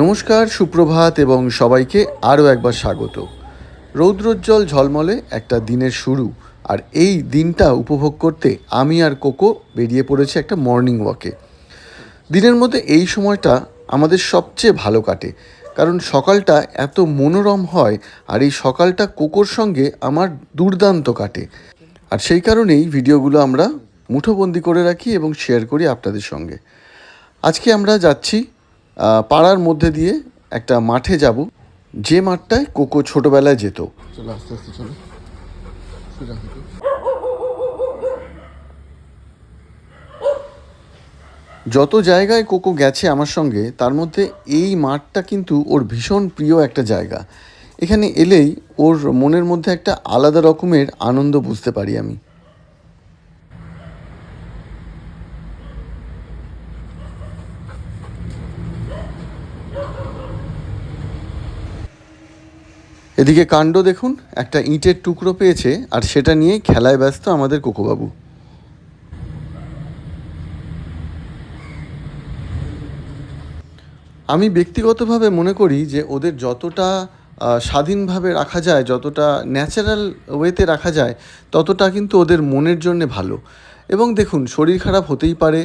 নমস্কার, সুপ্রভাত এবং সবাইকে আরও একবার স্বাগত। রৌদ্রোজ্জ্বল ঝলমলে একটা দিনের শুরু, আর এই দিনটা উপভোগ করতে আমি আর কোকো বেরিয়ে পড়েছি একটা মর্নিং ওয়াকে। দিনের মধ্যে এই সময়টা আমাদের সবচেয়ে ভালো কাটে, কারণ সকালটা এত মনোরম হয়, আর এই সকালটা কোকোর সঙ্গে আমার দুর্দান্ত কাটে। আর সেই কারণেই ভিডিওগুলো আমরা মুঠোবন্দি করে রাখি এবং শেয়ার করি আপনাদের সঙ্গে। আজকে আমরা যাচ্ছি পাড়ার মধ্যে দিয়ে একটা মাঠে যাব। যে মাঠটায় কোকো ছোটবেলায় যেত। চলো আস্তে আস্তে চলো। যত জায়গায় কোকো গেছে আমার সঙ্গে তার মধ্যে এই মাঠটা কিন্তু ওর ভীষণ প্রিয় একটা জায়গা। এখানে এলেই ওর মনের মধ্যে একটা আলাদা রকমের আনন্দ বুঝতে পারি আমি। এদিকে কাণ্ড দেখুন, একটা ইঁটের টুকরো পেয়েছে, আর সেটা নিয়ে খেলায় ব্যস্ত আমাদের কোকোবাবু। আমি ব্যক্তিগতভাবে মনে করি যে ওদের যতটা স্বাধীনভাবে রাখা যায়, যতটা ন্যাচারাল ওয়েতে রাখা যায়, ততটা কিন্তু ওদের মনের জন্যে ভালো। এবং দেখুন, শরীর খারাপ হতেই পারে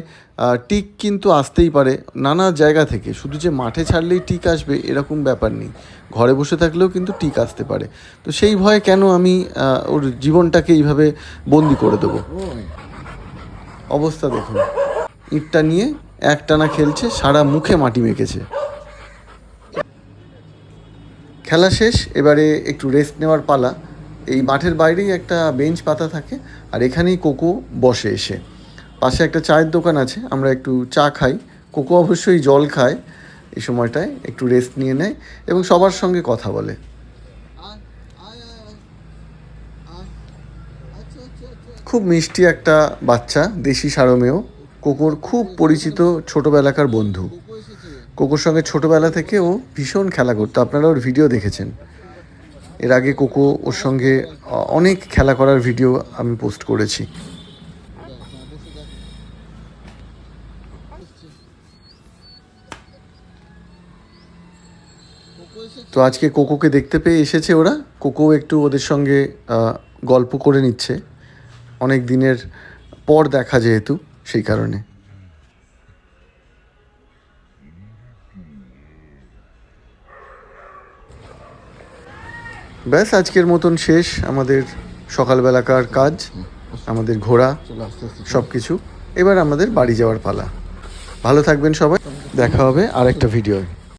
টিক কিন্তু আসতেই পারে নানা জায়গা থেকে। শুধু যে মাঠে ছাড়লেই টিক আসবে, এরকম ব্যাপার নেই। ঘরে বসে থাকলেও কিন্তু টিক আসতে পারে। তো সেই ভয়ে কেন আমি ওর জীবনটাকে এইভাবে বন্দি করে দেবো? অবস্থা দেখুন। ইটটা নিয়ে একটানা খেলছে, সারা মুখে মাটি মেখেছে। খেলা শেষ, এবারে একটু রেস্ট নেওয়ার পালা। এই মাঠের বাইরেই একটা বেঞ্চ পাতা থাকে আর এখানেই কোকো বসে এসে। পাশে একটা চায়ের দোকান আছে, আমরা একটু চা খাই। কোকো অবশ্যই জল খায় এই সময়টায়, একটু রেস্ট নিয়ে নেয় এবং সবার সঙ্গে কথা বলে। খুব মিষ্টি একটা বাচ্চা, দেশি সারমেয়। কোকোর খুব পরিচিত ছোটবেলাকার বন্ধু। কোকো কোকোর সঙ্গে ছোটবেলা থেকে ও ভীষণ খেলা করতো। আপনারা ওর ভিডিও দেখেছেন। এর আগে কোকো ওর সঙ্গে অনেক খেলা করার ভিডিও আমি পোস্ট করেছি। তো আজকে কোকোকে দেখতে পেয়ে এসেছে ওরা। কোকো একটু ওদের সঙ্গে গল্প করে নিচ্ছে। অনেক দিনের পর দেখা যেহেতু, সেই কারণে। ব্যাস, আজকের মতন শেষ আমাদের সকালবেলাকার কাজ, আমাদের ঘোরা। সব কিছু এবার আমাদের বাড়ি যাওয়ার পালা। ভালো থাকবেন সবাই। দেখা হবে আরেকটা ভিডিও